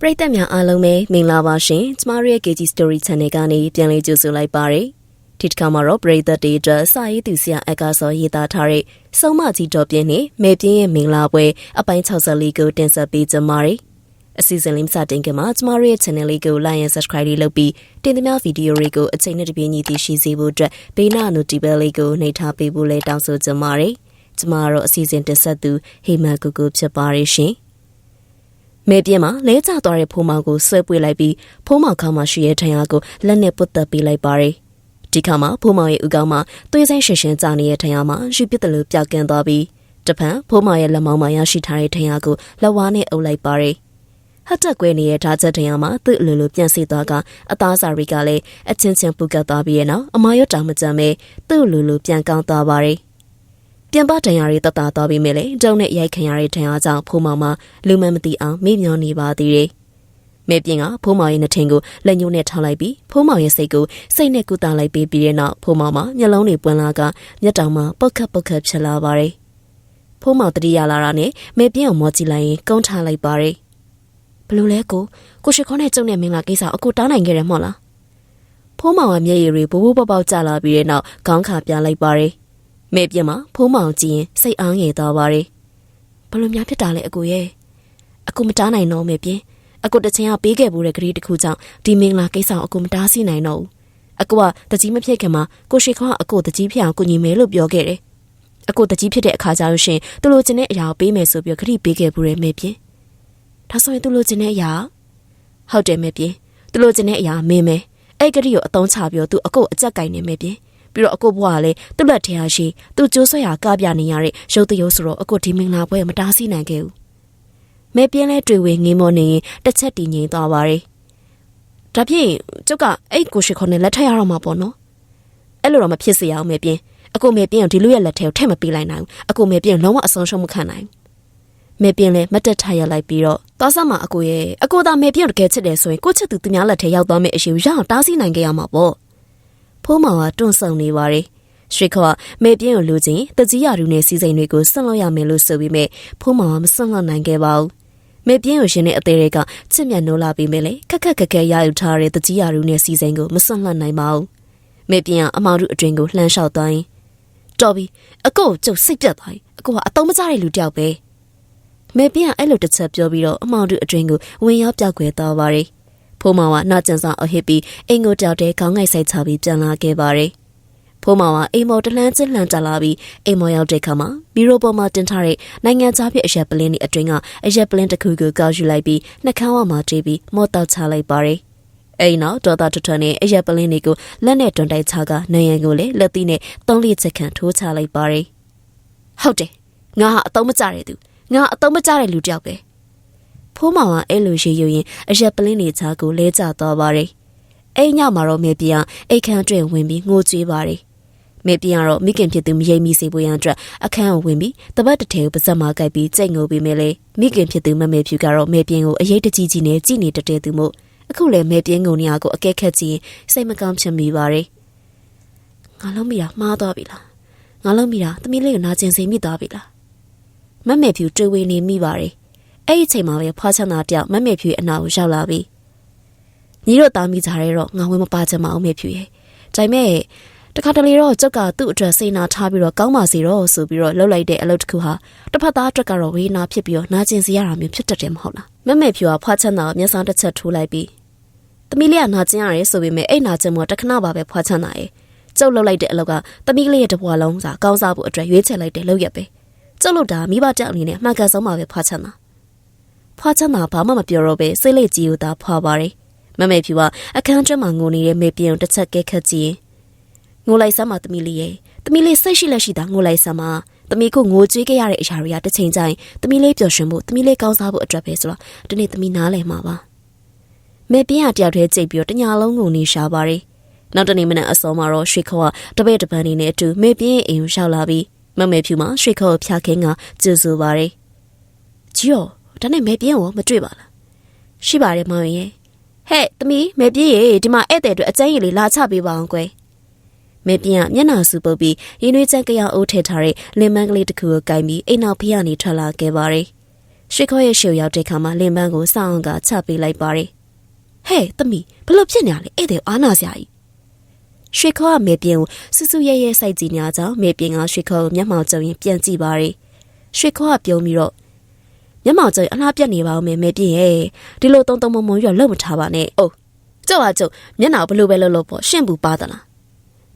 ပရိသတ်များအားလုံးပဲမင်္ဂလာပါရှင်ကျမတို့ရဲ့ KG Story Channel ကနေပြန်လည်ကြိုဆိုလိုက်ပါရစေဒီတစ်ခါမှာတော့ပရိသတ်တွေအတွက်စာရေးသူဆရာအကာစောရေးသားထားတဲ့စုံမကြီးတော်ပြင်းနဲ့မေပြင်းရဲ့မင်္ဂလာပွဲအပိုင်း64ကိုတင်ဆက်ပေးကြပါရစေအစီအစဉ်လေးစတင်ခင်မှာကျမတို့ရဲ့ channel လေးကို like and subscribe လုပ်ပြီးတင်သမျှဗီဒီယိုတွေကိုအချိန်နဲ့တပြေးညီသိရှိစေဖို့အတွက်ဘေးနာ notification လေးကိုနှိပ်ထားပေးဖို့လည်းတောင်းဆိုကြပါရစေကျမတို့အစီအစဉ်တင်ဆက်သူဟေမန်ကူကူဖြစ်ပါရရှင် မဲပြင်းမှာလဲကျသွားတဲ့ဖိုးမောင်ကိုဆွဲပွေလိုက်ပြီးဖိုးမောင်ခေါင်းမှာရှိတဲ့ထံအားကိုလက်နဲ့ပုတ်တက်ပေးလိုက်ပါတယ်။ဒီခါမှာဖိုးမောင်ရဲ့ဥကောင်းမှာသွေးစိမ့်ရှင်ရှင်ကျနေတဲ့ထံအားမှာယူပစ်တယ်လို့ပြောက်ကင်းသွားပြီးတဖန်ဖိုးမောင်ရဲ့လက်မောင်းမှာရရှိထားတဲ့ထံအားကိုလက်ဝါးနဲ့အုပ်လိုက်ပါတယ်။ဟတ်တက်ကွဲနေတဲ့ဓာတ်ချက်ထံအားမှာသူ့အလိုလိုပြန်စီသွားကအသားစာရီကလည်းအချင်းချင်းပူကတ်သွားပြီးရဲ့နောက်အမာရွတ်တောင်မကြမ်းပဲသူ့အလိုလိုပြန်ကောင်းသွားပါတယ်။ ပြန်ပဒဏ်ရာတွေတတ်တာသွားပြီးမြဲလေတုံနဲ့ရိုက်ခံရတဲ့ဒဏ်ရာကြောင့်ဖိုးမောင်မလူမမသိအောင်မေ့မျောနေပါသေးတယ်။မဲပြင်းကဖိုးမောင်ရဲ့နှထင်ကိုလက်ညှိုးနဲ့ထောက်လိုက်ပြီးဖိုးမောင်ရဲ့စိတ်ကိုစိတ်နဲ့ကုသလိုက်ပြီးပြီးတဲ့နောက်ဖိုးမောင်မမျက်လုံးတွေပွင့်လာကမျက်တောင်မှာပုတ်ခတ်ပုတ်ခတ်ဖြစ်လာပါတယ်။ဖိုးမောင်တတိယလာတာနဲ့မဲပြင်းကိုမောကြည့်လိုက်ရင်ကုန်းထားလိုက်ပါတယ်။ဘလို့လဲကိုကိုရှိခေါနဲ့ကျုံနဲ့မင်းလာကိစ္စအကိုတားနိုင်ခဲ့တယ်မို့လား။ဖိုးမောင်ကမျက်ရည်တွေဘိုးဘိုးပေါက်ပေါက်ကျလာပြီးတဲ့နောက်ခေါင်းခါပြလိုက်ပါတယ်။ မဲပြင်းမှာဖိုးမောင်ကြည့်ရင်စိတ်အားငယ်သွားပါတယ်ဘလို့များဖြစ်တာလဲအကိုရဲ့အကိုမတားနိုင်တော့မဲပြင်းအကိုတချင်ကပေးခဲ့ဖို့တဲ့ကလေးတစ်ခုကြောင့်ဒီမင်္ဂလာကိစ္စကိုအကိုမတားဆီနိုင်တော့ဘူးအကိုကတကြီးမဖြစ်ခင်မှာကိုရှိခေါကအကိုတကြီးဖြစ်အောင်ကိုညီမဲလို့ပြောခဲ့တယ်အကိုတကြီးဖြစ်တဲ့အခါကျလို့ရှင်သူလိုချင်တဲ့အရာကိုပေးမယ်ဆိုပြီးခရီးပေးခဲ့ဘူးတဲ့မဲပြင်းဒါဆိုရင်သူလိုချင်တဲ့အရာဟုတ်တယ်မဲပြင်းသူလိုချင်တဲ့အရာမင်းမဲအဲ့ကလေးကိုအတုံးချပြီးတော့သူအကိုအကြက်ကင်နေမဲပြင်း ပြီးတော့အကိုဘွားကလည်းသူ့လက်ထဲဟာရှိသူ့ကျိုးဆွဲရာကပြနေရတဲ့ရုပ်တရုပ်ဆိုတော့အကိုဒီမင်္ဂလာပွဲမတားဆီးနိုင်ခဲ့ဘူးမဲပြင်းလဲတွေ့ဝေငင်းမောနေရင်တစ်ချက်တည်ငြိမ်သွားပါတယ်ဒါဖြင့်ကျုပ်ကအဲ့ကိုရှိခေါ်နဲ့လက်ထပ်ရတော့မှာပေါ့နော်အဲ့လိုတော့မဖြစ်စေအောင်မဲပြင်းအကိုမဲပြင်းကိုဒီလူရဲ့လက်ထဲကိုထည့်မပေးလိုက်နိုင်ဘူးအကိုမဲပြင်းလုံးဝအဆုံးရှုံးမခံနိုင်မဲပြင်းလဲမတက်ထရလိုက်ပြီးတော့သွားစမှာအကိုရဲ့အကိုသာမဲပြင်းကိုတကယ်ချစ်တယ်ဆိုရင်ကိုချစ်သူသူများလက်ထဲရောက်သွားမယ့်အရှိကိုရအောင်တားဆီးနိုင်ခဲ့ရမှာပေါ့ ဖိုးမောင်ကတွန့်ဆုံနေပါတယ်။ရွှေခေါကမေပြင်းကိုလူချင်းတကြီးရူနဲ့စီစိန်တွေကိုဆွန့်လွတ်ရမယ်လို့ဆိုပြီးမြဖိုးမောင်ကမဆွန့်လွတ်နိုင်ခဲ့ပါဘူး။မေပြင်းကိုရှင်တဲ့အသေးတွေကချစ်မြတ်နိုးလာပြီးမြလေခက်ခက်ခက်ခဲရယူထားတဲ့တကြီးရူနဲ့စီစိန်ကိုမဆွန့်လွတ်နိုင်ပါဘူး။မေပြင်းကအမောင်တို့အတွင်ကိုလှမ်းလျှောက်သွားရင်တော်ပြီအကိုကျုပ်စိတ်ပြတ်သွားပြီအကိုကအတုံးမကြတဲ့လူတယောက်ပဲ။မေပြင်းကအဲ့လိုတစ်ချက်ပြောပြီးတော့အမောင်တို့အတွင်ကိုဝင်ရောက်ပြောက်ွယ်သွားပါတယ် ဖိုးမောင်ကနှာကျန်စာအဟစ်ပြီးအိမ်ကိုတောက်တဲ့ခေါင်းငိုက်ဆိုင်ချပြီးပြန်လာခဲ့ပါတယ်။ဖိုးမောင်ကအိမ်မော်တလန်းချင်းလှန်တက်လာပြီးအိမ်မော်ရောက်တဲ့ခါမှာဘီရိုပေါ်မှာတင်ထားတဲ့နိုင်ငံသားဖြစ်အရက်ပလင်းဒီအတွင်းကအရက်ပလင်းတစ်ခုကိုကောက်ယူလိုက်ပြီးနှကန်းဝမှာတေးပြီးမော့တောက်ချလိုက်ပါတယ်။အိမ်နောက်ဒေါ်တာထွထွနဲ့အရက်ပလင်းတွေကိုလက်နဲ့တွန်တိုက်ချကနိုင်ရန်ကိုလည်းလက်သီးနဲ့သုံးလေးချက်ခန့်ထိုးချလိုက်ပါတယ်။ဟုတ်တယ်။ငါဟာအတုံးမကြတဲ့သူ။ငါအတုံးမကြတဲ့လူတယောက်ပဲ။ ဖိုးမောင်ကအဲ့လိုရှိယူရင်အရက်ပလင်းနေချာကိုလဲကျသွားပါတယ်။အဲ့ညမှာတော့မေပြင်းအိတ်ခမ်းအတွင်ဝင်ပြီးငိုကြွေးပါတယ်။မေပြင်းကတော့မိခင်ဖြစ်သူမရိပ်မိစေဖို့ရန်အတွက်အခန်းကိုဝင်ပြီးတပတ်တစ်ထည်ကိုပါဇက်မှာကိုက်ပြီးကြိတ်ငိုပြီးမြဲလေမိခင်ဖြစ်သူမမေဖြူကတော့မေပြင်းကိုအရေးတကြီးကြီးနဲ့ကြည်နေတတဲ့သူမို့အခုလည်းမေပြင်းငုံနေရကိုအကဲခက်ကြည့်စိတ်မကောင်းဖြစ်မိပါတယ်။ငါလုံးမိတာမှားသွားပြီလား။ငါလုံးမိတာသမီးလေးကိုနာကျင်စိမိသွားပြီလား။မမေဖြူတွေးဝေနေမိပါတယ်။ အဲ့ဒီအချိန်မှာပဲဖွားချမ်းသာတယောက်မမေဖြူအနာကိုရောက်လာပြီညီတို့သားမိကြရဲတော့ငါဝင်မပါချင်မအောင်မေဖြူရဲ့ဒါပေမဲ့တခါတလေတော့ကျုပ်ကသူ့အတွက်စိတ်နာထားပြီးတော့ကောင်းပါစေတော့ဆိုပြီးတော့လှုပ်လိုက်တဲ့အလုပ်တစ်ခုဟာတစ်ဖက်သားအတွက်ကတော့ဝေးနာဖြစ်ပြီးတော့နာကျင်စီရတာမျိုးဖြစ်တတ်တယ်မဟုတ်လားမမေဖြူကဖွားချမ်းသာကိုမျက်စောင်းတစ်ချက်ထိုးလိုက်ပြီးသမီးလေးကနာကျင်ရတယ်ဆိုပေမဲ့အဲ့နာကျင်မို့တခဏပါပဲဖွားချမ်းသာရဲ့ကျုပ်လှုပ်လိုက်တဲ့အလုပ်ကသမီးလေးရဲ့တပွားလုံးစာကောင်းစားဖို့အတွက်ရွေးချယ်လိုက်တဲ့လုပ်ရက်ပဲကျုပ်လှုပ်တာမိဘတက်အနေနဲ့အမှန်ကန်ဆုံးပါပဲဖွားချမ်းသာ ဖွာချမ်းသာဘာမှမပြောတော့ပဲစိတ်လက်ကြီးကိုသာဖွာပါတယ်မမေဖြူကအခန်းကျွမ်းမှာငိုနေတဲ့မေပြင်းတစ်ချက်ကဲခတ်ကြည့်ငိုလိုက်စမ်းပါသမီးလေးရဲ့သမီးလေးစိတ်ရှိလက်ရှိတာငိုလိုက်စမ်းပါသမီးကိုငိုကြွေးခဲ့ရတဲ့အရာတွေကတစ်ချိန်ကျရင်သမီးလေးပျော်ရွှင်ဖို့သမီးလေးကောင်းစားဖို့အတွက်ပဲဆိုတော့ဒီနေ့သမီးနားလည်မှာပါမေပြင်းကတယောက်တည်းကြိတ်ပြီးတော့တညာလုံးငုံနေရှာပါတယ်နောက်တနေ့မနက်အစောမှာတော့ရွှေခေါကတပည့်တပန်းနေနဲ့အတူမေပြင်းအိမ်ကိုရောက်လာပြီးမမေဖြူမှာရွှေခေါကိုဖျားခင်းကကျူဆူပါတယ်ဂျီယော ဒါနဲ့မဲပြင်းရောမတွေ့ပါလားရှိပါတယ်မောင်ရဲ့ဟဲ့သမီးမဲပြင်းရေဒီမှာဧည့်သည်တွေအကျဉ်းရည်လေးလာချပေးပါအောင်ကွယ်မဲပြင်းကမျက်နှာစူပုတ်ပြီးရင်းနှွေးချက်ကရအိုးထည့်ထားတဲ့လင်မန်းကလေးတစ်ခုကိုကင်ပြီးအိမ်နောက်ဖေးကနေထွက်လာခဲ့ပါတယ်ရွှေခေါရဲ့ရှေ့ရောက်တဲ့ခါမှာလင်ပန်းကိုစောင်းကချပေးလိုက်ပါတယ်ဟဲ့သမီးဘလို့ဖြစ်နေရလဲအဲ့တဲ့အာနာစရာကြီးရွှေခေါကမေပြင်းကိုစူးစူးရဲရဲစိုက်ကြည့်နေကြမေပြင်းကရွှေခေါကိုမျက်မှောင်ကျုံရင်ပြန်ကြည့်ပါတယ်ရွှေခေါကပြုံးပြီးတော့ မျက်မှောင်ကျုံအလားပြတ်နေပါဦးမေမေပြင်းရဲ့ဒီလိုတုံတုံမုံမုံရလုံမထားပါနဲ့အိုးကျုပ်ဟာကျုပ်မျက်နှာဘလို့ပဲလှုပ်လို့ပေါ့ရှင့်ဘူးပါသလား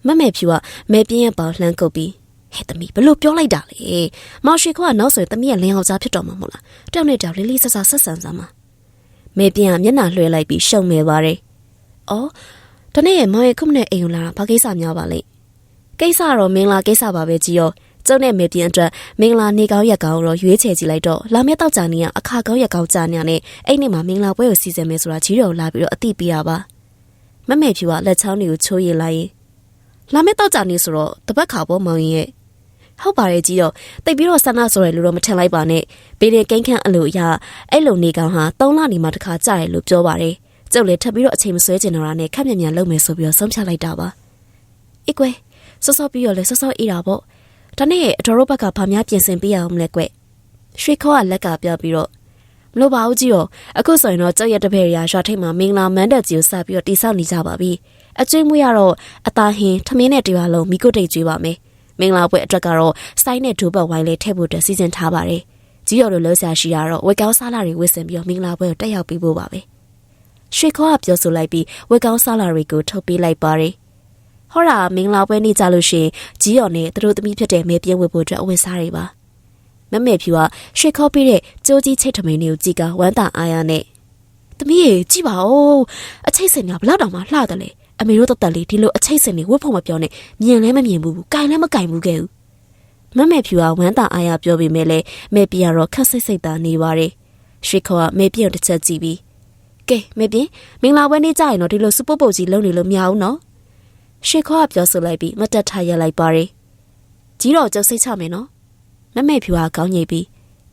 မမေဖြူကမေပြင်းရဲ့ပေါလှမ်းကုပ်ပြီးဟဲ့သမီးဘလို့ပြောလိုက်တာလေမောင်ရှိခေါကနောက်ဆိုရင်သမီးရဲ့လင်းအောင်စားဖြစ်တော်မှာမဟုတ်လားတောက်နဲ့တောက်လေးလေးဆဆဆက်ဆန်စားမှာမေပြင်းကမျက်နှာလွှဲလိုက်ပြီးရှုံမဲပါတယ်အော်တနေ့ရဲ့မောင်ရဲ့ခုမနဲ့အိမ်ကိုလာတာဘာကိစ္စများပါလဲကိစ္စတော့မင်္ဂလာကိစ္စပါပဲကြီးရော ကျုပ်နဲ့မေပြင်းအတွက်မင်္ဂလာနေကောင်းရက်ကောင်းတော့ရွေးချယ်ကြည့်လိုက်တော့လာမယ့်တောက်ကြနေရအခါကောင်းရက်ကောင်းကြနေရနဲ့အဲ့နေ့မှာမင်္ဂလာပွဲကိုစီစဉ်မယ်ဆိုတာကြီးတော်လာပြီးတော့အတိပေးတာပါမမေဖြူကလက်ချောင်းတွေကိုချိုးရည်လိုက်ရင်လာမယ့်တောက်ကြနေဆိုတော့တပတ်ခါပေါ်မောင်ရင်ရဲ့ဟုတ်ပါတယ်ကြီးတော့တိတ်ပြီးတော့ဆန္ဒဆိုရလို့တော့မထင်လိုက်ပါနဲ့ဘေးရင်ကိန်းခန့်အလိုအရအဲ့လိုနေကောင်ဟာ၃လနေမှတစ်ခါကြာတယ်လို့ပြောပါတယ်ကျုပ်လည်းထပ်ပြီးတော့အချိန်မဆွဲကျင်တော့တာနဲ့ခက်မြန်မြန်လုပ်မယ်ဆိုပြီးတော့ဆုံးဖြတ်လိုက်တာပါအေးကွယ်စောစောပြီးတော့လဲစောစောအေးတာပေါ့ ဒါနဲ့အတော်တို့ဘက်ကဗာများပြင်ဆင်ပေးရအောင်လဲကွရွှေခေါကလက်ကပြပြီးတော့မလို့ပါဘူးကြီးရောအခုဆိုရင်တော့ကြောက်ရတဲ့ဖက်ရာရွာထိပ်မှာမင်္ဂလာမန်းတက်ကြီးကိုစပြီးတော့တိဆောက်နေကြပါပြီအကျွေးမွေးရတော့အသားဟင်းထမင်းနဲ့တရားလုံးမိကုတ်တိတ်ကျွေးပါမယ်မင်္ဂလာပွဲအတွက်ကတော့စိုင်းနဲ့ဒိုးပတ်ဝိုင်းလေးထည့်ဖို့အတွက်စီစဉ်ထားပါတယ်ကြီးရော်တို့လှုပ်ရှားရှိရတော့ဝက်ကောင်းစားလာတွေဝစ်စင်ပြီးတော့မင်္ဂလာပွဲကိုတက်ရောက်ပြီးဖို့ပါပဲရွှေခေါကပြောဆိုလိုက်ပြီးဝက်ကောင်းစားလာတွေကိုထုတ်ပေးလိုက်ပါတယ် ဟောတာမင်္ဂလာပွဲနေ့ကြလို့ရှိရင်ကြီးရော်နဲ့သူတို့သမီးဖြစ်တဲ့မေပြင်းဝတ်ဖို့အတွက်အဝတ်စားတွေပါမမေဖြူကရွှေခေါပေးတဲ့ကြိုးကြီးချိတ်ထမင်းလေးကိုကြည့်ကဝမ်းသာအားရနဲ့သမီးရေကြည့်ပါဦးအချိတ်စင်ကဘလောက်တောင်မှလှတယ်လေအမေတို့တသက်လေးဒီလိုအချိတ်စင်တွေဝတ်ဖို့မပြောနဲ့မြင်လည်းမမြင်ဘူး။ကြိုင်လည်းမကြိုင်ဘူးခဲ့ဘူး။မမေဖြူကဝမ်းသာအားရပြောပြီးမဲလဲမေပြတော့ခက်စိတ်စိတ်သာနေပါတယ်။ရွှေခေါကမေပြတစ်ချက်ကြည့်ပြီးကဲမေပြမင်္ဂလာပွဲနေ့ကြရင်တော့ဒီလိုစပုတ်ပုတ်ကြီးလုံးနေလို့မရဘူးနော်။ ရွှေခေါကပြောဆိုလိုက်ပြီးမတက်ထားရလိုက်ပါတယ်။ကြီးတော့ကျုပ်စိတ်ချမယ်နော်။မမေဖြူကကောင်းညိပြီး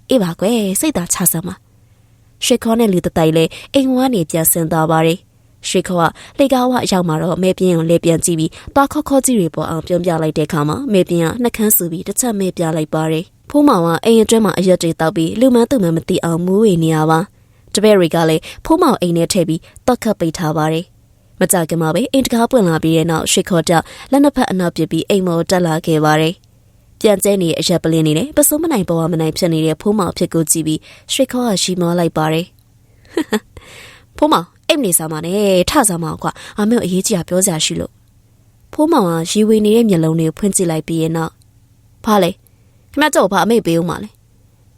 အေးပါကွယ်စိတ်သာချစမ်းပါ။ရွှေခေါနဲ့လူတတိုင်လဲအိမ်ဝန်းနေပြန်ဆင်းသွားပါတယ်။ရွှေခေါကလှေကားဝအရောက်မှာတော့မဲပြင်းကိုလေပြန်ကြည့်ပြီးတွားခေါခေါကြီးတွေပေါ်အောင်ပြုံးပြလိုက်တဲ့အခါမှာမဲပြင်းကနှက်ခမ်းဆူပြီးတစ်ချက်မဲပြလိုက်ပါတယ်ဖိုးမောင်ကအိမ်အတွင်းမှာအရက်တွေတောက်ပြီးလူမန်းသူမန်းမသိအောင်မူးဝေနေရပါတပည့်တွေကလည်းဖိုးမောင်အိမ်ထဲထည့်ပြီးတောက်ခတ်ပိတ်ထားပါတယ် မကြခင်မှာပဲအိမ်တကားပွင့်လာပြီးတဲ့နောက်ရွှေခေါ်တက်လက်နှစ်ဖက်အနောက်ပြပြီးအိမ်မော်တက်လာခဲ့ပါတယ်ပြန်ကျဲနေတဲ့အရက်ပလင်းနေနဲ့ပစိုးမနိုင်ပေါ်ဝမနိုင်ဖြစ်နေတဲ့ဖိုးမောင်ဖြစ်ကိုကြည့်ပြီးရွှေခေါ်ကရှီမောလိုက်ပါတယ်ဖိုးမောင်အိမ်နေစားမနဲ့ထစားမကွာအမေအရေးကြီးတာပြောစရာရှိလို့ဖိုးမောင်ကရီဝေနေတဲ့မျက်လုံးတွေကိုဖွင့်ကြည့်လိုက်ပြီးရင်တော့ဘာလဲခမကြောက်ဘာအမေပေးဦးမလဲ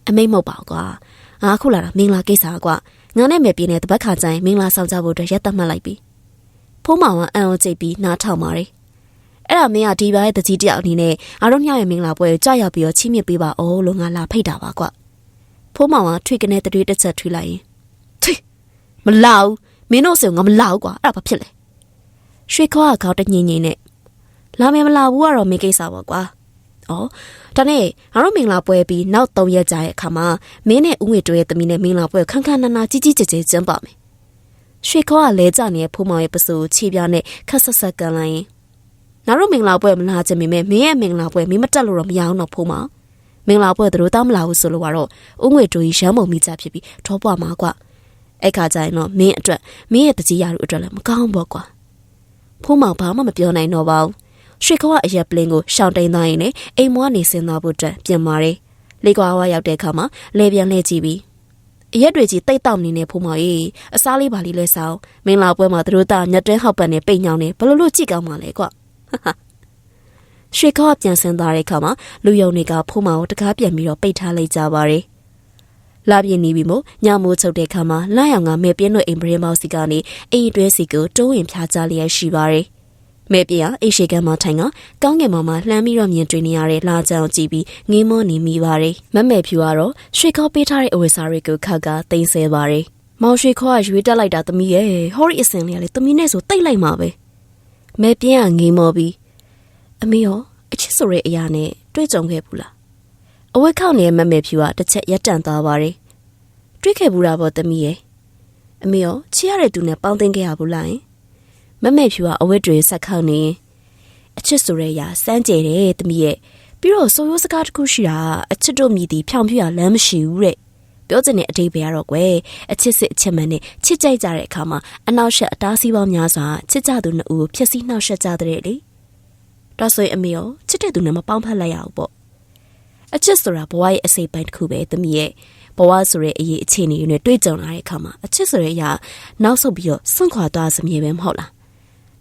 အမေမဟုတ်ပါကွာငါခုလာတာမင်္ဂလာကိစ္စကွာငါနဲ့မေပြင်းတဲ့တပတ်ခါကျရင်မင်္ဂလာဆောင်ကြဖို့အတွက်ရက်သက်မှတ်လိုက်ပြီ ဖိုးမောင်ကအံ့ဩကြိတ်ပြီးနားထောင်ပါတယ်အဲ့ဒါမင်းကဒီပါရဲ့တကြီးတယောက်အနေနဲ့အားလုံးညရဲ့မင်္ဂလာပွဲကိုကြာရောက်ပြီးတော့ချီးမြှင့်ပေးပါအောင်လို့ငါလာဖိတ်တာပါကွဖိုးမောင်ကထွေကနေတတွေးတစ်ချက်ထွေးလိုက်ရင်ထွေမလောက်မင်းတို့ဆိုငါမလာဘူးကွာအဲ့ဒါဘာဖြစ်လဲရွှေခေါကခေါတညင်ညင်နဲ့လာမယ်မလာဘူးကတော့မင်းကိစ္စပါကွာဩဒါနဲ့ငါတို့မင်္ဂလာပွဲပြီးနောက်၃ရက်ကြာရဲ့အခါမှာမင်းနဲ့ဦးငွေတို့ရဲ့သမီးနဲ့မင်္ဂလာပွဲခန်းခန်းနာနာကြီးကြီးကျယ်ကျယ်ကျင်းပမယ် ရွှေခေါကလဲကြနေတဲ့ဖိုးမောင်ရဲ့ပစိုးခြေပြားနဲ့ခက်ဆက်ဆက်ကန်လိုက်ရင်ငါတို့မင်္ဂလာပွဲမလာချင်ပေမဲ့မင်းရဲ့မင်္ဂလာပွဲမင်းမတက်လို့တော့မရအောင်တော့ဖိုးမောင်မင်္ဂလာပွဲတို့တောင်းမလာဘူးဆိုလို့ကတော့ဦးငွေတို့ရမ်းမုံမိကြဖြစ်ပြီးထောပွားမှာကွာအဲ့ခါကျရင်တော့မင်းအတွက်မင်းရဲ့တကြီးရတို့အတွက်လည်းမကောင်းဘောကွာဖိုးမောင်ဘာမှမပြောနိုင်တော့ပါဘူးရွှေခွားအရက်ပလင်းကိုရှောင်းတိန်သွားရင်လည်းအိမ်မွားနေစင်သွားဖို့အတွက်ပြင်မာတယ်လေကွာဝါရောက်တဲ့အခါမှာလေပြန်လှည့်ကြည့်ပြီး အရက်တွေကြီးတိတ်တောက်နေနေဖိုးမောင်ကြီးအစားလေးပါလေးလဲဆောင်မင်းလာပွဲမှာသူတို့သားညက်တွဲဟောက်ပတ်နေပိတ်ညောင်းနေဘလို့လို့ကြည့်ကောင်းမှလဲကွာရွှေခေါပြန်ဆင်းသွားတဲ့အခါမှာလူယုံတွေကဖိုးမောင်ကိုတကားပြန်ပြီးတော့ပိတ်ထားလိုက်ကြပါတယ်လာပြင်းနေပြီမို့ညမိုးချုပ်တဲ့ခါမှာလာရောင်ကမဲပြင်းတို့အိမ်ပရင်းမောက်စီကနေအိမ်တွဲစီကိုတိုးဝင်ဖြားကြလျက်ရှိပါတယ်။ မဲပြင်းကအိမ်ရှိကမ်းမှာထိုင်ကကောင်းငယ်ပေါ်မှာလှမ်းပြီးတော့မြင်တွေ့နေရတဲ့လာကြောင်ကြည့်ပြီးငင်းမောနေမိပါတယ်။မမဲဖြူကတော့ရွှေခေါပေးထားတဲ့အဝတ်စားတွေကိုခက်ကသိမ်းဆဲပါတယ်။မောင်ရွှေခေါကရွေးတက်လိုက်တာသမီးရဲ့ဟောရီအစင်လေးကလေသမီးနဲ့ဆိုတိတ်လိုက်မှာပဲ။မဲပြင်းကငင်းမောပြီးအမေရောအချစ်ဆိုတဲ့အရာနဲ့တွေ့ကြုံခဲ့ဘူးလား။အဝတ်ခောက်နေတဲ့မမဲဖြူကတစ်ချက်ရက်တန့်သွားပါတယ်။တွေ့ခဲ့ဘူးတာပေါ့သမီးရဲ့အမေရောချီရတဲ့သူနဲ့ပေါင်းသိမ်းခဲ့ရဘူးလားယင် မမေဖြူကအဝတ်တွေဆက်ခောက်နေအချစ်ဆိုရဲရာစမ်းကြဲတယ်သမီးရဲ့ပြီးတော့ဆိုရိုးစကားတစ်ခုရှိတာအချစ်တို့မြည်သည်ဖြောင်ပြရလမ်းမရှိဘူးတဲ့ပြောချင်တဲ့အတိတ်ပဲကတော့ကွယ်အချစ်စစ်အချစ်မှန်နဲ့ချစ်ကြိုက်ကြတဲ့အခါမှာအနောက်ရှက်အတားစီးပေါင်းများစွာချစ်ကြသူနှစ်ဦးဖြစ်စီနှောက်ရှက်ကြတဲ့လေဒါဆိုရင်အမေရောချစ်တဲ့သူနဲ့မပေါင်းဖက်လိုက်ရဘူးပေါ့အချစ်ဆိုတာဘဝရဲ့အစိပ်ပိုင်းတစ်ခုပဲသမီးရဲ့ဘဝဆိုတဲ့အရေးအခြေအနေတွေနဲ့တွေ့ကြုံလာတဲ့အခါမှာအချစ်ဆိုတဲ့အရာနောက်ဆုတ်ပြီးတော့ဆွန့်ခွာသွားစမြဲပဲမဟုတ်လား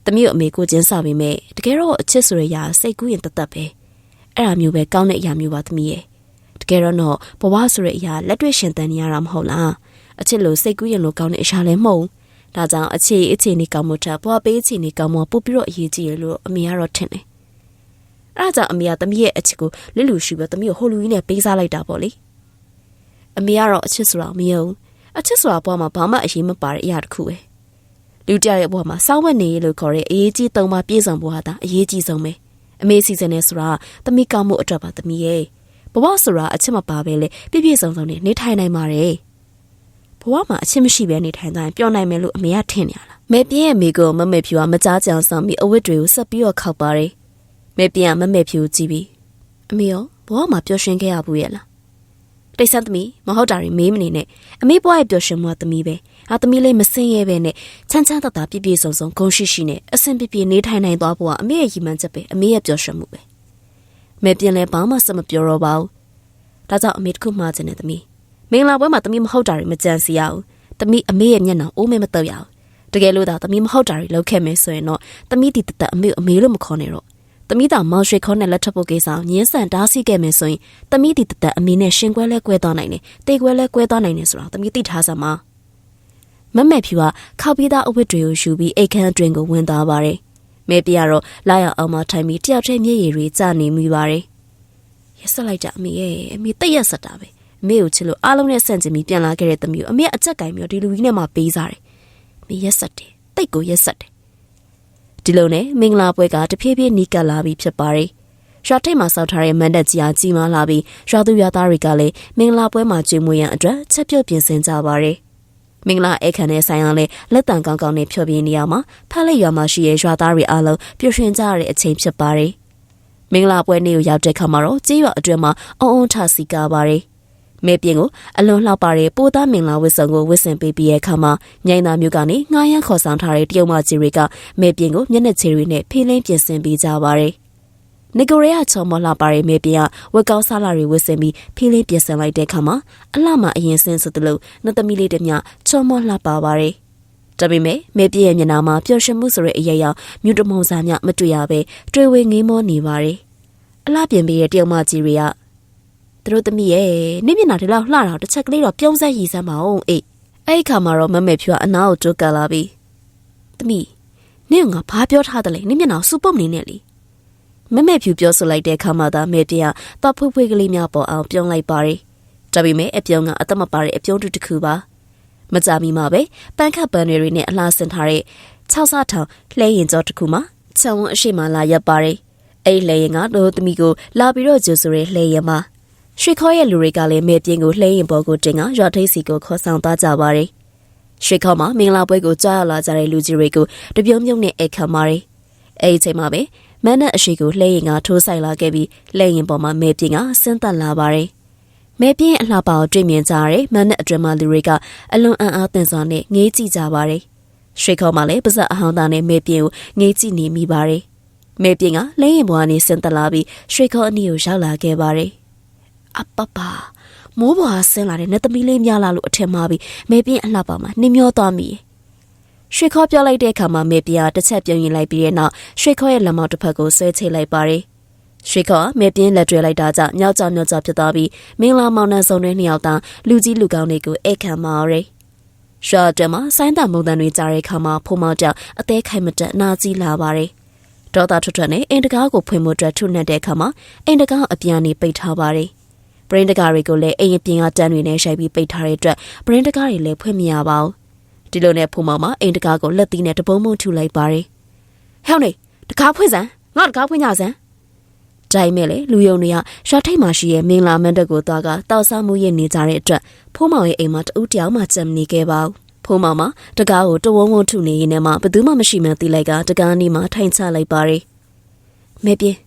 သမီးတို့အမေကိုချင်းစားပြီးမဲ့တကယ်တော့အချစ်ဆိုတဲ့အရာစိတ်ကူးရင်တသက်ပဲအဲ့ဒါမျိုးပဲကောင်းတဲ့အရာမျိုးပါသမီးရဲ့တကယ်တော့တော့ဘဝဆိုတဲ့အရာလက်တွေ့ရှင်သန်နေရတာမဟုတ်လားအချစ်လို့စိတ်ကူးရင်လို့ကောင်းတဲ့အရာလည်းမဟုတ်ဒါကြောင့်အခြေအခြေအနေကောင်းမှုထက်ဘဝပေးအခြေအနေကောင်းမှုပို့ပြီးတော့အရေးကြီးရလို့အမေကတော့ထင်တယ်အဲ့ဒါကြောင့်အမေကသမီးရဲ့အချစ်ကိုလစ်လူရှိပြီးသမီးကိုဟိုလူကြီးနဲ့ပေးစားလိုက်တာပေါ့လေအမေကတော့အချစ်ဆိုတာမယုံအချစ်ဆိုတာဘဝမှာဘာမှအရေးမပါတဲ့အရာတစ်ခုပဲ လူတယောက်ရဲ့ဘဝမှာစောင့်ဝတ်နေရလို့ခေါ်တဲ့အရေးကြီးသုံးပါးပြည့်စုံဖို့ဟာဒါအရေးကြီးဆုံးပဲအမေစီစဉ်နေဆိုတာသမီးကောင်းမှုအတွက်ပါသမီးရဲ့ဘဝဆိုတာအချစ်မပါပဲလေပြည့်ပြည့်စုံစုံနဲ့နေထိုင်နိုင်ပါတယ်ဘဝမှာအချစ်မရှိဘဲနေထိုင်တိုင်းပျော်နိုင်မယ်လို့အမေကထင်နေရလားမဲပြင်းရဲ့မိကိုမမေဖြူကမကြားကြအောင်ဆောင်ပြီးအဝတ်တွေကိုဆက်ပြီးတော့ခောက်ပါတယ်မဲပြင်းကမမေဖြူကြည့်ပြီးအမေရောဘဝမှာပျော်ရွှင်ခဲ့ရဘူးရဲ့လားတိတ်ဆန်းသမီးမဟုတ်တာတွေမေးမနေနဲ့အမေဘွားရဲ့ပျော်ရွှင်မှုကသမီးပဲ အာသမီးလေးမစင်ရဲပဲနဲ့ချမ်းချမ်းသာသာပြည့်ပြည့်စုံစုံဂုဏ်ရှိရှိနဲ့အဆင်ပြေပြေနေထိုင်နိုင်သွားဖို့ကအမေရဲ့ရည်မှန်းချက်ပဲအမေရဲ့ပျော်ရွှင်မှုပဲမဲပြင်းလဲဘာမှစမပြောတော့ပါဘူးဒါကြောင့်အမေတခုမှားခြင်းနဲ့သမီးမင်္ဂလာပွဲမှာသမီးမဟုတ်တာတွေမကြံစီရဘူးသမီးအမေရဲ့မျက်နှာအိုးမဲမတော့ရဘူးတကယ်လို့သာသမီးမဟုတ်တာတွေလုပ်ခဲ့မယ်ဆိုရင်တော့သမီးဒီတသက်အမေအမေလို့မခေါ်နဲ့တော့သမီးသာမောင်ရွှေခေါနဲ့လက်ထပ်ဖို့ကိစ္စညင်းဆန်တားဆီးခဲ့မယ်ဆိုရင်သမီးဒီတသက်အမေနဲ့ရှင်ကွဲလဲကွဲသွားနိုင်တယ်တေကွဲလဲကွဲသွားနိုင်တယ်ဆိုတာသမီးသိထားစမ်းပါ မမက်ဖြူကခောက်ပြီးသားအဝတ်တွေကိုယူပြီးအိတ်ခမ်းအတွင်ကိုဝင်သွားပါတယ်မဲပြတော့လာရောက်အောင်မထိုင်ပြီးတယောက်တည်းမျက်ရည်တွေကျနေမိပါတယ်ရက်ဆက်လိုက်ကြအမေရဲ့အမေတိတ်ရက်ဆက်တာပဲအမေကိုချစ်လို့အားလုံးနဲ့ဆန့်ကျင်ပြီးပြန်လာခဲ့တဲ့သမီးကိုအမေကအကြက်ကင်ပြီးဒီလူကြီးနဲ့မှပေးစားတယ်အမေရက်ဆက်တယ်တိတ်ကိုရက်ဆက်တယ်ဒီလိုနဲ့မင်္ဂလာပွဲကတဖြည်းဖြည်းနီးကပ်လာပြီးဖြစ်ပါတယ်ရွာထိပ်မှာစောက်ထားတဲ့မန်တက်ကြီးအားကြီးမားလာပြီးရွာသူရွာသားတွေကလည်းမင်္ဂလာပွဲမှာကျွေးမွေးရန်အတွက်ချက်ပြုတ်ပြင်ဆင်ကြပါတယ် မင်္ဂလာအခမ်းနဲ့ဆိုင်အောင်လဲလက်တန်ကောင်းကောင်းနဲ့ဖြောပြနေရမှာဖက်လက်ရွာမှာရှိတဲ့ရွာသားတွေအားလုံးပျော်ရွှင်ကြရတဲ့အချိန်ဖြစ်ပါတယ်မင်္ဂလာပွဲနေ့ကိုရောက်တဲ့ခါမှာတော့ကြေးရွာအတွင်းမှာအုံအုံထစီကားပါတယ်မဲပြင်းကိုအလွန်လှပတဲ့ပိုသားမင်္ဂလာဝတ်စုံကိုဝတ်ဆင်ပေးပြီးတဲ့အခါမှာညိုင်သာမျိုးကနေငှားရမ်းခေါ်ဆောင်ထားတဲ့တရုတ်မကြီးတွေကမဲပြင်းကိုမျက်နှာချေတွေနဲ့ဖိလင်းပြင်ဆင်ပေးကြပါတယ်။ နီကိုရီးယားချော်မလှပတဲ့မဲပြင်းကဝက်ကောက်စားလာတွေဝတ်ဆင်ပြီးဖိလင်းပြင်ဆင်လိုက်တဲ့အခါမှာအလှမအရင်ဆင်းဆိုသလိုနှစ်သမီးလေးတမျှချော်မလှပပါတယ်။ဒါပေမဲ့မဲပြည့်ရဲ့မျက်နှာမှာပျော်ရွှင်မှုဆိုတဲ့အရာရောက်မြူတမုံစာမြမတွေ့ရပဲတွေ့ဝေငေးမောနေပါတယ်။အလှပြင်ပေးတဲ့တရုတ်မကြီးတွေကသူတို့သမီးရဲ့နေမျက်နှာဒီလောက်လှတာတစ်ချက်ကလေးတော့ပြုံးဆက်ရည်စမ်းပါအောင်အေးအဲ့ဒီခါမှာတော့မမေဖြူကအနာကိုတွတ်ကလာပြီးသမီးနင့်ကငါဘာပြောထားတယ်လဲနေမျက်နှာစူပုတ်နေနဲ့လေ မမေဖြူပြောဆိုလိုက်တဲ့ခါမှသာမေပြတော့ဖွေးဖွေးကလေးများပေါ်အောင်ပြုံးလိုက်ပါတယ်ဒါပေမဲ့အပြုံးကအသက်မပါတဲ့အပြုံးတူတစ်ခုပါမကြမီမှာပဲပန်းခတ်ပန်းတွေနဲ့အလားဆင်ထားတဲ့6စားထောင်လှဲရင်ကြောတစ်ခုမှာခြံဝန်းအရှိမလာရပ်ပါတယ်အဲ့လှဲရင်ကတို့သမီးကိုလာပြီးတော့ကြိုဆိုရဲလှဲရင်မှာရွှေခေါ်ရဲ့လူတွေကလည်းမေပြင်းကိုလှဲရင်ပေါ်ကိုတင်ကရွာထိပ်စီကိုခေါ်ဆောင်သွားကြပါတယ်။ရွှေခေါ်မှာမင်္ဂလာပွဲကိုကြားရလာကြတဲ့လူကြီးတွေကိုတပြုံမြုံနဲ့အိတ်ခံပါတယ်။အဲဒီအချိန်မှာပဲ မန်းနဲ့အရှိကိုလှဲရင်ကထိုးဆိုင်လာခဲ့ပြီးလှဲရင်ပေါ်မှာမေပြင်းကဆင်းသက်လာပါတယ်။မေပြင်းအလှပါကိုတွေ့မြင်ကြရတဲ့မန်းနဲ့အတွင်မှလူတွေကအလွန်အံ့အားသင့်စွာနဲ့ငေးကြည့်ကြပါတယ်။ရွှေခေါ်မှာလည်းပါဇက်အဟောင်းသားနဲ့မေပြင်းကိုငေးကြည့်နေမိပါတယ်။မေပြင်းကလဲရင်ဘွားနေဆင်းသက်လာပြီးရွှေခေါ်အနီးကိုရောက်လာခဲ့ပါတယ်။အပပမိုးပွားဆင်းလာတဲ့နှစ်သမီးလေးများလာလို့အထင်မှားပြီးမေပြင်းအလှပါမှာနှင်းမျောသွားမိ ရွှေခေါ်ပြောလိုက်တဲ့အခါမှာမေပြင်းတစ်ချက်ပြုံးရင်လိုက်ပြီးတဲ့နောက်ရွှေခေါ်ရဲ့လက်မောက်တစ်ဖက်ကိုဆွဲချိတ်လိုက်ပါတယ်ရွှေခေါ်မေပြင်းလက်တွဲလိုက်တာကြောင့်မြောက်ကြောင်မြောက်ကြောင်ဖြစ်သွားပြီးမင်္ဂလာမောင်နှံစုံတွေနှစ်ယောက်သားလူကြီးလူကောင်းတွေကိုအိတ်ခံမာရဲရှော့တမှာဆိုင်းတမုံတန်တွေကြားတဲ့အခါမှာဖိုးမောက်ကြောင်အသေးခိုင်မတက်နာကြီးလာပါတယ်ဒေါသထွတ်ထွတ်နဲ့အင်တကားကိုဖွင့်မှုအတွက်ထုနှက်တဲ့အခါမှာအင်တကားအပြန်နေပိတ်ထားပါတယ်ပရင်းတကားတွေကိုလည်းအိမ်အပြင်ကတန်းတွေနဲ့ရှိုက်ပြီးပိတ်ထားတဲ့အတွက်ပရင်းတကားတွေလည်းဖွင့်မရပါဘူး ဒီလိုနဲ့ဖုံမောင်မအိမ်တကားကိုလက်သီးနဲ့တပုံးမုံထူလိုက်ပါတယ်ဟဲ့နေတကားဖွင့်စမ်းငါတကားဖွင့်ကြစမ်းဒိုင်မဲ့လေလူယုံတွေကရွာထိတ်မှရှိရဲ့မင်္ဂလာမန်းတက်ကိုသွားကတောက်ဆမှုရနေကြတဲ့အတွက်ဖိုးမောင်ရဲ့အိမ်မှာတူးတယောက်မှကြံနေခဲ့ပါဘူးဖိုးမောင်မတကားကိုတဝုံဝုံထုနေရင်လည်းမဘယ်သူမှမရှိမှသိလိုက်ကတကားနီးမှထိုင်ချလိုက်ပါတယ်မဲပြင်း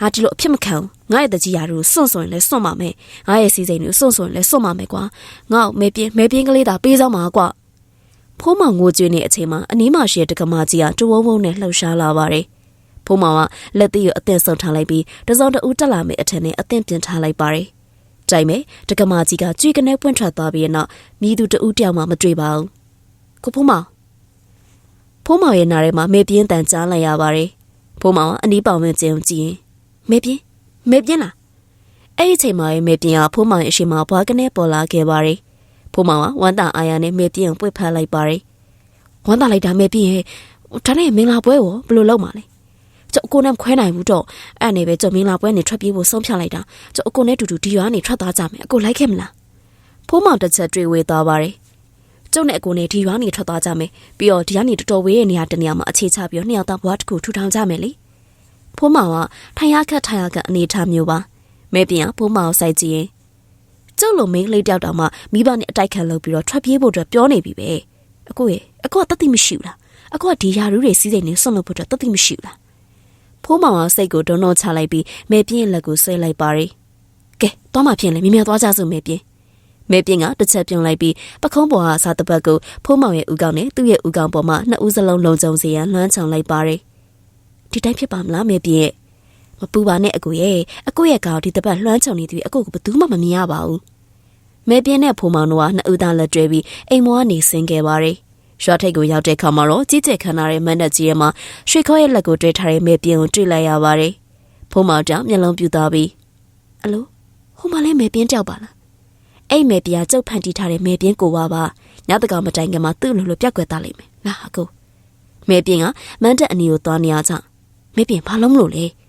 ငါဒီလိုအဖြစ်မခံဘူးငါရဲ့တကြီးရာတို့စွန့်စွန့်လဲစွန့်ပါမယ်ငါရဲ့စီစိန်တို့စွန့်စွန့်လဲစွန့်ပါမယ်ကွာငါ့မဲပြင်းမဲပြင်းကလေးသာပေးဆောင်ပါကွာ ဖိုးမောင်ငိုကြွေးနေအချိန်မှာအနီးမှာရှိတဲ့တက္ကမကြီးကတဝုံဝုံနဲ့လှုပ်ရှားလာပါတယ်ဖိုးမောင်ကလက်သေးကိုအသင့်ဆုံထားလိုက်ပြီးတစုံတဦးတက်လာမယ့်အထင်နဲ့အသင့်ပြင်ထားလိုက်ပါတယ်တိုင်မဲ့တက္ကမကြီးကကြွေကနေပွင့်ထွက်သွားပြီးနောက်မြည်သူတဦးတယောက်မှမတွေ့ပါဘူးကိုဖိုးမောင်ဖိုးမောင်ရဲ့နားထဲမှာမေပြင်းတန်ကြားလိုက်ရပါတယ်ဖိုးမောင်ကအနီးပေါင်ဝင်ကျင်းကြည့်ရင်မေပြင်းမေပြင်းလားအဲ့ဒီချိန်မှာမေပြင်းကဖိုးမောင်ရဲ့အရှိမဘွားကနေပေါ်လာခဲ့ပါတယ် ဖိုးမောင်ကဝမ်းသာအာရနဲ့မေပြင်းကိုပွေ့ဖက်လိုက်ပါတယ်ဝမ်းသာလိုက်တာမေပြင်းရဲ့ဒါနဲ့မင်္ဂလာပွဲကိုဘယ်လိုလုပ်မှာလဲကျုပ်အကိုနဲ့ခွဲနိုင်ဘူးတော့အဲ့နဲ့ပဲကျုပ်မင်္ဂလာပွဲနေထွက်ပြေးဖို့ဆုံးဖြတ်လိုက်တာကျုပ်အကိုနဲ့တူတူဒီရွာနေထွက်သွားကြမယ်အကိုလိုက်ခဲ့မလားဖိုးမောင်တစ်ချက်တွေ့ဝေသွားပါတယ်ကျုပ်နဲ့အကိုနဲ့ဒီရွာနေထွက်သွားကြမယ်ပြီးတော့ဒီကနေတော်တော်ဝေးရဲ့နေရာတနေရာမှာအခြေချပြီးတော့နှစ်ယောက်သားဘွားတစ်ခုထူထောင်ကြမယ်လေဖိုးမောင်ကထိုင်ရခတ်ထိုင်ရခတ်အနေထားမျိုးပါမဲပြန်ဖိုးမောင်စိုက်ကြည့်ရင် ကျုပ်လိုမိန်းကလေးတယောက်တောင်မှမိဘနဲ့အတိုက်ခံလုပ်ပြီးတော့ထွက်ပြေးဖို့အတွက်ပြောနေပြီပဲအကိုရဲ့အကိုကတတ်သိမရှိဘူးလားအကိုကဒီယာရူးတွေစီးစိမ်နေဆွန့်လို့ဖို့အတွက်တတ်သိမရှိဘူးလားဖိုးမောင်ကစိတ်ကိုဒုံတော့ချလိုက်ပြီးမဲပြင်းလက်ကိုဆွဲလိုက်ပါရီကဲသွားမှဖြစ်လေမြင်မြသွားကြစို့မဲပြင်းမဲပြင်းကတစ်ချက်ပြုံလိုက်ပြီးပခုံးပေါ်ဟာစားတပတ်ကိုဖိုးမောင်ရဲ့ဥကောင်းနဲ့သူ့ရဲ့ဥကောင်းပေါ်မှာနှစ်ဦးစလုံးလုံခြုံစေရန်လွှမ်းချောင်လိုက်ပါရီဒီတိုင်းဖြစ်ပါမလားမဲပြင်းရဲ့ မပူပါနဲ့အကိုရဲ့အကိုရဲ့ကောင်ဒီတပတ်လွှမ်းချောင်နေသူအကိုကဘယ်သူမှမမြင်ရပါဘူးမဲပြင်းနဲ့ဖိုးမောင်တို့ကနှစ်ဦးသားလက်တွဲပြီးအိမ်မောကနေဆင်းခဲ့ပါရီရွာထိပ်ကိုရောက်တဲ့အခါမှာတော့ကြီးကျယ်ခမ်းနားတဲ့မန်းတက်ကြီးရဲ့မှာရွှေခေါရဲ့လက်ကိုတွေ့ထားတဲ့မေပြင်းကိုတွေ့လိုက်ရပါတယ်။ဖုံးမောင်ကြောင့်မျက်လုံးပြူသွားပြီးအလိုဟိုမှာလဲမေပြင်းကြောက်ပါလား။အဲ့မေပြာကျုပ်ဖန်တီးထားတဲ့မေပြင်းကိုပါပါညတကောင်မတိုင်ခင်မှာသူ့လိုလိုပြက်ကွက်သားလိမ့်မယ်။လာအကိုမေပြင်းကမန်းတက်အနီကိုသွားနေရကြ။မေပြင်းဘာလို့မလို့လဲ။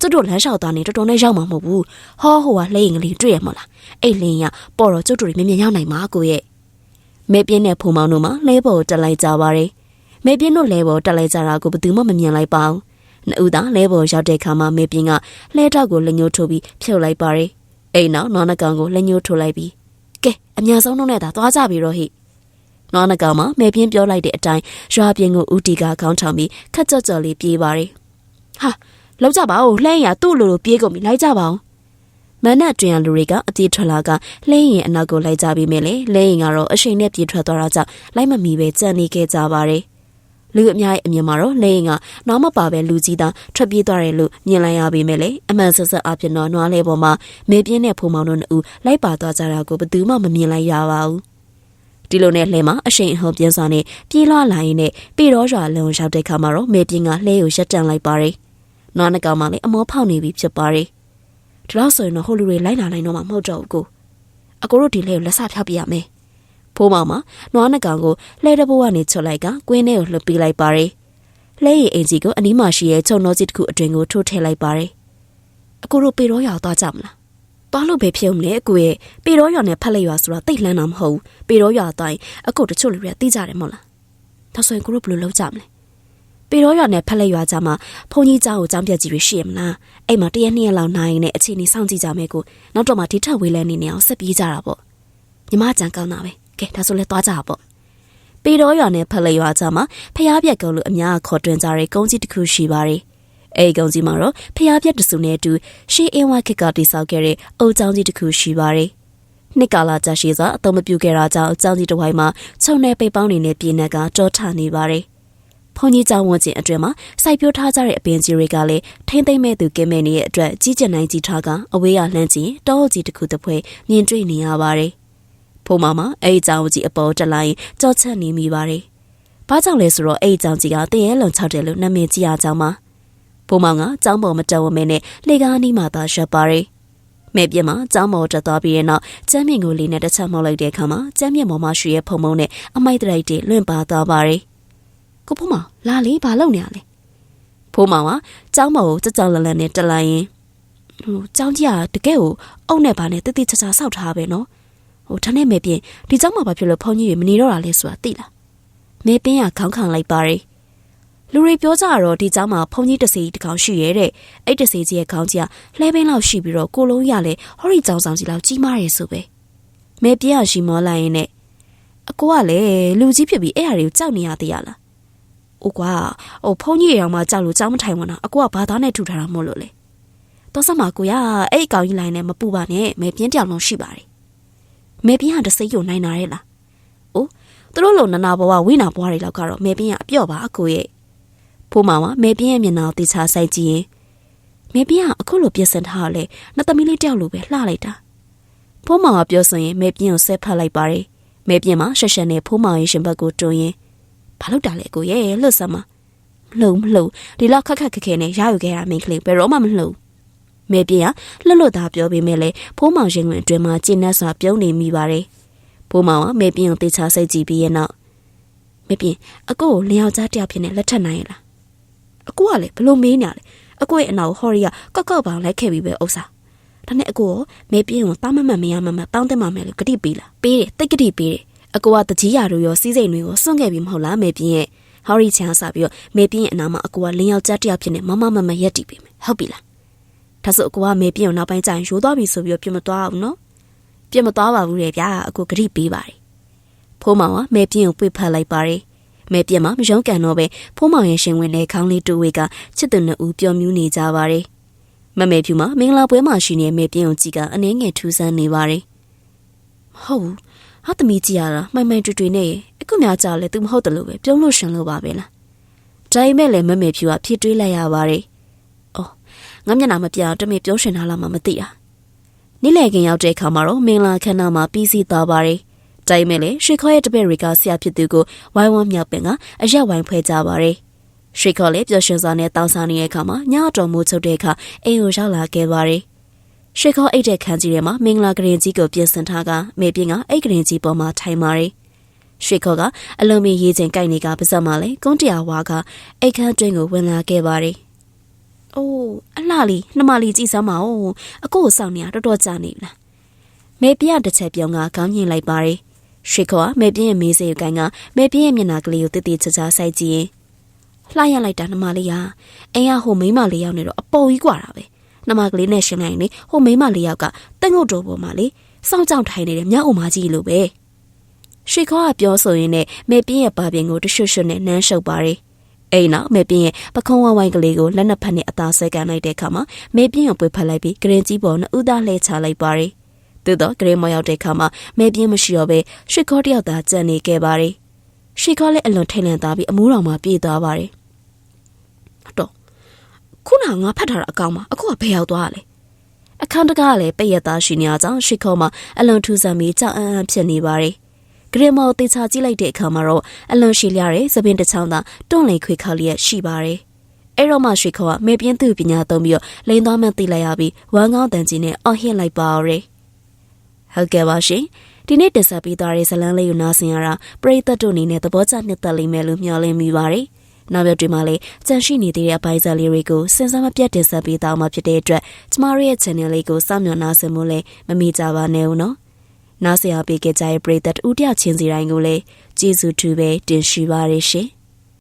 ကျုပ်တို့လမ်းလျှောက်သွားနေတော်တော်နဲ့ရောက်မှာမဟုတ်ဘူး။ဟောဟိုကလှိရင်ကလေးတွေ့ရမလား။အဲ့လင်းကပေါ်တော့ကျုပ်တို့တွေမြင်မြင်ရောက်နိုင်မှာကိုရဲ့။မေပြင်းနဲ့ဖုံမောင်တို့မှလဲပေါ်တက်လိုက်ကြပါတယ်။မေပြင်းတို့လဲပေါ်တက်လိုက်ကြတာကိုဘယ်သူမှမမြင်လိုက်ပါဘူး။နှစ်ဦးသာလဲပေါ်ရောက်တဲ့အခါမှာမေပြင်းကလဲတောက်ကိုလက်ညှိုးထိုးပြီးဖြုတ်လိုက်ပါတယ်။အိမ်နောက်နွားနှကောင်ကိုလက်ညှိုးထိုးလိုက်ပြီးကဲအများဆုံးတော့နဲ့သာသွားကြပြီတော့ဟိ။နွားနှကောင်မှာမေပြင်းပြောလိုက်တဲ့အတိုင်းရွာပြင်းကိုဦးတီကခေါင်းထောင်ပြီးခက်ကြော့ကြော်လေးပြေးပါတယ်။ဟာ လောက်ကြပါဦးလှဲရသူ့လိုလိုပြေးကုန်ပြီလိုက်ကြပါဦး။မနက်တွင်လူတွေကအပြေးထွက်လာကလှင်းရင်အနောက်ကိုလိုက်ကြပြီးမြဲလေလှင်းရင်ကတော့အရှိန်နဲ့ပြေးထွက်သွားတာကြောင့်လိုက်မမီပဲကြံနေခဲ့ကြပါတယ်လူအများရဲ့အမြင်မှာတော့လှင်းရင်ကနောက်မပါပဲလူကြီးသားထွက်ပြေးသွားတယ်လို့မြင်လိုက်ရပေမဲ့လေအမှန်ဆက်ဆက်အဖြစ်တော့နွားလဲပေါ်မှာမေပြင်းနဲ့ဖိုးမောင်တို့နှစ်ဦးလိုက်ပါသွားကြတာကိုဘယ်သူမှမမြင်လိုက်ရပါဘူးဒီလိုနဲ့လှဲမှာအရှိန်အဟုန်ပြင်းစွာနဲ့ပြေးလွှားလာရင်နဲ့ပေတော့ရွာလုံရောက်တဲ့ခါမှာတော့မေပြင်းကလှဲကိုရက်တန့်လိုက်ပါတယ်။ နွားနှကောင်မှလည်းအမောဖောက်နေပြီဖြစ်ပါတယ်။ဒီလောက်ဆိုရင်တော့ဟိုလူတွေလိုက်လာနိုင်တော့မှမဟုတ်တော့ဘူးကိုအကိုတို့ဒီလှဲကိုလက်စဖျောက်ပြရမယ်ဖိုးမောင်မနွားနှကောင်ကိုလှဲတဘိုးကနေချွတ်လိုက်ကကွင်းထဲကိုလှုပ်ပေးလိုက်ပါတယ်လှဲရည်အင်ကြီးကိုအနီးမှာရှိရဲ့ချုံနှောကြီးတစ်ခုအတွင်ကိုထိုးထည့်လိုက်ပါတယ်အကိုတို့ပေတော့ရွာသွားကြမလားသွားလို့ပဲဖြစ်ုံနဲ့အကိုရဲ့ပေတော့ရွာနဲ့ဖက်လိုက်ရွာဆိုတာတိတ်လန်းတာမဟုတ်ဘူးပေတော့ရွာတိုင်းအကိုတချို့လူတွေကသိကြတယ်မဟုတ်လားဒါဆိုရင်ကိုတို့ဘယ်လိုလုပ်ကြမလဲ ပေတော့ရွာနဲ့ဖက်လိုက်ရွာကြမှာဘုံကြီးเจ้าကိုကြောင်းပြက်ကြီးတွေရှိရမလားအဲ့မှာတရက်နှစ်ရက်လောက်နိုင်ရင်အခြေအနေစောင့်ကြည့်ကြမယ်ကိုနောက်တော့မှဒီထက်ဝေးလဲနေနေအောင်ဆက်ပြေးကြတာပေါ့ညီမကြံကောင်းတာပဲကဲဒါဆိုလဲသွားကြပါပေါ့ပေတော့ရွာနဲ့ဖက်လိုက်ရွာကြမှာဖျားပြက်ကုန်းလို့အများခေါ်တွင်ကြတဲ့ကုန်းကြီးတစ်ခုရှိပါတယ်အဲ့ကုန်းကြီးမှာတော့ဖျားပြက်တစုနဲ့အတူရှေးအင်းဝါခက်ကတိဆောက်ခဲ့တဲ့အုတ်ချောင်းကြီးတစ်ခုရှိပါတယ်နှစ်ကာလာကြာရှိစွာအသုံးမပြုခဲ့တာကြောင့်အကြောင်းကြီးတစ်ဝိုင်းမှာခြုံနေပိတ်ပေါင်းနေတဲ့ပြည်နယ်ကတောထနေပါတယ်။ ဖုန်ကြီးကျောင်းဝန်းကျင်အတွင်မှာစိုက်ပျိုးထားကြတဲ့အပင်ကြီးတွေကလည်းထိမ့်သိမ့်မဲ့သူကင်းမဲ့နေတဲ့အတွက်ကြီးကျယ်နိုင်ကြီးထားကအဝေးရလှမ်းကြည့်တောအုပ်ကြီးတစ်ခုတစ်ဖွဲမြင်တွေ့နေရပါတယ်။ဖိုးမမအဲ့ဒီကျောင်းကြီးအပေါ်တက်လိုက်ကြောချက်နေမိပါတယ်။ဘာကြောင့်လဲဆိုတော့အဲ့ဒီကျောင်းကြီးကတရေလုံချောက်တယ်လို့နာမည်ကြီးရကြောင်းပါ။ဖိုးမောင်ကကျောင်းပေါ်မတက်ဝမဲနဲ့လေကားနီးမှသာရက်ပါတယ်။မဲပြင်းမှာကျောင်းပေါ်တက်သွားပြီးတဲ့နောက်ကျမ်းမြင့်ကိုလေးနဲ့တစ်ချက်မောက်လိုက်တဲ့အခါမှာကျမ်းမြင့်ပေါ်မှာရွှေရဲ့ဖုံဖုံနဲ့အမိုက်တရိုက်တွေလွင့်ပါသွားပါတယ်။ ကိုဖိုးမောင်လာလေဘာလုပ်နေရလဲဖိုးမောင်ကကျောင်းမောင်ကိုကြောက်ကြောက်လန့်လန့်နဲ့တလိုက်ရင်ဟိုကျောင်းကြီးကတကယ်ကိုအုပ်နဲ့ပါနဲ့တိတိကျကျစောက်ထားပဲနော်ဟိုထနဲ့မေပြင်းဒီကျောင်းမှာဘာဖြစ်လို့ဖုန်းကြီးတွေမနေတော့တာလဲဆိုတာသိလားမေပင်းကခေါင်းခံလိုက်ပါရီလူတွေပြောကြတော့ဒီကျောင်းမှာဖုန်းကြီးတစ်စီးတစ်ကောင်ရှိရဲတဲ့အဲ့တစ်စီးကြီးရဲ့ခေါင်းကြီးကလှဲပင်းလောက်ရှိပြီးတော့ကိုလုံးရလဲဟောဒီကျောင်းဆောင်ကြီးလောက်ကြီးမားရဲဆိုပဲမေပြင်းကရှီမောလိုက်ရင်နဲ့အကိုကလည်းလူကြီးဖြစ်ပြီးအဲ့ဟာတွေကိုကြောက်နေရသေးရလား အိုကွာဟိုဖုန်ကြီးရောင်မှကြောက်လို့ကြောက်မထိုင်ဝင်တာအကိုကဘာသားနဲ့ထူထားတာမို့လို့လေတော့စမကိုရအဲ့အကောင်ကြီးလိုင်းနဲ့မပူပါနဲ့မဲပြင်းတောင်လုံးရှိပါတယ်မဲပြင်းဟာတစိမ့်ကိုနိုင်နာရဲ့လားအိုးသူတို့လိုနနာဘဝဝိနာဘွားတွေလောက်ကတော့မဲပြင်းကအပြော့ပါအကိုရဲ့ဖိုးမောင်ကမဲပြင်းရဲ့မျက်နှာကိုတေချာဆိုင်ကြည့်ရင်မဲပြင်းကအခုလိုပြစ်စင်ထားလဲနှစ်သမီးလေးတယောက်လိုပဲလှလိုက်တာဖိုးမောင်ကပြောဆိုရင်မဲပြင်းကိုဆဲဖတ်လိုက်ပါတယ်မဲပြင်းမှာရှက်ရှက်နဲ့ဖိုးမောင်ရဲ့ရှင်ဘက်ကိုတွန်းရင် ဘာလို့တာလဲကိုရဲ့လှတ်စမ်းမမလှုံမလှုံဒီလောက်ခက်ခက်ခက်ခဲနဲ့ရယူခဲ့တာမင်းကလေးဘယ်တော့မှမလှုံမဲပြင်းကလှလွတ်သားပြောပေးမယ်လေဖိုးမောင်ရင်ဝင်အတွင်းမှာကျင်းနှက်စွာပြုံးနေမိပါတယ်ဖိုးမောင်ကမဲပြင်းကိုတေချာစိတ်ကြည့်ပြီးရဲ့နောက်မဲပြင်းအကိုကိုလျှောက်ကြားတယောက်ဖြစ်နေလက်ထပ်နိုင်ရလားအကိုကလည်းဘလို့မေးနေရလဲအကိုရဲ့အနာကိုဟော်ရီကကောက်ကောက်ပေါင်လိုက်ခဲ့ပြီးပဲဥစ္စာဒါနဲ့အကိုကိုမဲပြင်းကိုတားမမတ်မရမမတောင်းတင်ပါမယ်လို့ဂတိပေးလားပေးတယ်တိတ်ဂတိပေးတယ် အကိုကတကြီးရတို့ရောစီးစိမ်တွေကိုစွန့်ခဲ့ပြီးမဟုတ်လားမဲပြင်းရဲ့ဟော်ရီချန်ဆာပြီးတော့မဲပြင်းရဲ့အနာမှာအကိုကလင်းယောက်ကြားတယောက်ဖြစ်နေမမမမရက်တီပေးမယ်ဟုတ်ပြီလားဒါဆိုအကိုကမဲပြင်းကိုနောက်ပိုင်းကျရင်ရိုးသွားပြီဆိုပြီးတော့ပြမသွားအောင်နော်ပြမသွားပါဘူးလေဗျာအကိုဂတိပေးပါတယ်ဖိုးမောင်ကမဲပြင်းကိုပွေဖက်လိုက်ပါတယ်မဲပြင်းမှာမယုံကန်တော့ပဲဖိုးမောင်ရဲ့ရှင်ဝင်တဲ့ခေါင်းလေးတူဝေကချစ်သူနှစ်ဦးပျော်မြူးနေကြပါတယ်မမေဖြူမှာမင်္ဂလာပွဲမှာရှိနေတဲ့မဲပြင်းကိုကြည့်ကအနှင်းငယ်ထူးဆန်းနေပါတယ်မဟုတ်ဘူး ဟာသမီးကြည့်ရတာမှန်မှန်တွေ့တွေ့နဲ့အခုများကြလဲသူမဟုတ်တယ်လို့ပဲပြုံးလို့ရှင်လို့ပါပဲလားဒါပေမဲ့လည်းမမေဖြူကဖြစ်တွေးလိုက်ရပါတယ်အော်ငါမျက်နှာမပြအောင်တမေပြောရှင်ထားလားမှမသိတာနေ့လည်ခင်ရောက်တဲ့အခါမှာတော့မင်္ဂလာခမ်းနားမှာပြီးစီးသွားပါတယ်တိုင်မဲ့လေရွှေခေါ်ရဲ့တပည့်တွေကဆရာဖြစ်သူကိုဝိုင်းဝန်းမြောက်ပင်ကအရက်ဝိုင်းဖွဲ့ကြပါတယ်။ရွှေခေါ်လည်းပျော်ရွှင်စွာနဲ့တောင်းစားနေတဲ့အခါမှာညတော်မိုးချုပ်တဲ့အခါအိမ်ကိုရောက်လာခဲ့ပါတယ်။ ရွှေခေါ်အိတ်တဲ့ခန်းကြီးထဲမှာမင်္ဂလာကရင်ကြီးကိုပြင်ဆင်ထားကမေပြင်းကအိတ်ကရင်ကြီးပေါ်မှာထိုင်ပါတယ်။ရွှေခေါ်ကအလုံးမီရေးချင်းကြိုက်နေကပါစက်မှာလေကုန်းတရာဝါကအိတ်ခမ်းတွင်းကိုဝင်လာခဲ့ပါတယ်။အိုးအလှလီနှမလီကြည့်စမ်းပါဦးအကိုကိုစောင့်နေရတော်တော်ကြာနေပြီလား။မေပြတစ်ချက်ပြောင်းကခေါင်းညင်လိုက်ပါတယ်။ရွှေခေါ်ကမဲပြင်းရဲ့မေးစေကိုင်းကမဲပြင်းရဲ့မျက်နှာကလေးကိုတည်တည်ချာချာစိုက်ကြည့်ရင်လှရလိုက်တာနှမလေးဟာအိမ်ကဟိုမိန်းမလေးယောက်နေတော့အပေါ်ကြီးกว่าတာပဲ နှမကလေးနဲ့ရှင်းလိုက်ရင်လေဟိုမိန်းမလေးယောက်ကတက်ငုတ်တော်ပေါ်မှာလေစောင့်ကြောင်ထိုင်နေတဲ့မြောက်အုံမကြီးလိုပဲရွှေခေါ်ကပြောဆိုရင်းနဲ့မဲပြင်းရဲ့ပါပြင်ကိုတရွှွှွှနဲ့နမ်းရှုပ်ပါတယ်အိမ်နောက်မဲပြင်းရဲ့ပခုံးဝိုင်းကလေးကိုလက်နှစ်ဖက်နဲ့အသာဆွဲကန်လိုက်တဲ့အခါမှာမဲပြင်းကိုပွေဖက်လိုက်ပြီးဂရင်ကြီးပေါ်နဲ့ဥသားလှဲချလိုက်ပါတယ်သို့တော့ဂရေမော်ရောက်တဲ့ခါမှာမဲပြင်းမရှိတော့ပဲရွှေခေါ်တယောက်သာကြံနေခဲ့ပါတယ်။ရွှေခေါ်လည်းအလွန်ထိတ်လန့်သွားပြီးအမိုးတော်မှာပြေးသွားပါတယ်။တော့ ခုနငါဖတ်ထားတာအကောင်မှာအခုကဘယ်ရောက်သွားလဲ။အခန်းတကားလည်းပိတ်ရသားရှိနေအောင်ကြောင့်ရွှေခေါ်မှာအလွန်ထူးဆန်းပြီးကြောက်အံ့အံ့ဖြစ်နေပါတယ်။ဂရေမော်တေချာကြည့်လိုက်တဲ့အခါမှာတော့အလွန်ရှည်လျတဲ့သပင်တစ်ချောင်းသာတွန့်လိန်ခွေခောက်လျက်ရှိပါတယ်။အဲ့တော့မှရွှေခေါ်ကမေပြင်းသူပညာသုံးပြီးတော့လိန်သွားမှသိလိုက်ရပြီးဝမ်းကောင်းတန်ကြီးနဲ့အော်ဟစ်လိုက်ပါရယ်ဟုတ်ကဲ့ပါရှင်ဒီနေ့တင်ဆက်ပေးသွားတဲ့ဇလန်းလေးကိုနားဆင်ရတာပရိသတ်တို့အနေနဲ့သဘောကျနှစ်သက်လိမ့်မယ်လို့မျှော်လင့်မိပါတယ် နောက်ရက်တွေမှာလည်းကြန့်ရှိနေသေးတဲ့အပိုင်းစားလေးတွေကိုစဉ်းစားမပြတ်တင်ဆက်ပေးသွားမှာဖြစ်တဲ့အတွက်ကျမတို့ရဲ့ channel လေးကိုစောင့်မျှော်နားဆင်မှုလည်းမမေ့ကြပါနဲ့ဦးနော်နားဆင်ရပေးကြတဲ့ပရိသတ်ဦးတယောက်ချင်းစီတိုင်းကိုလည်းကျေးဇူးတူပဲတင်ရှိပါရရှင်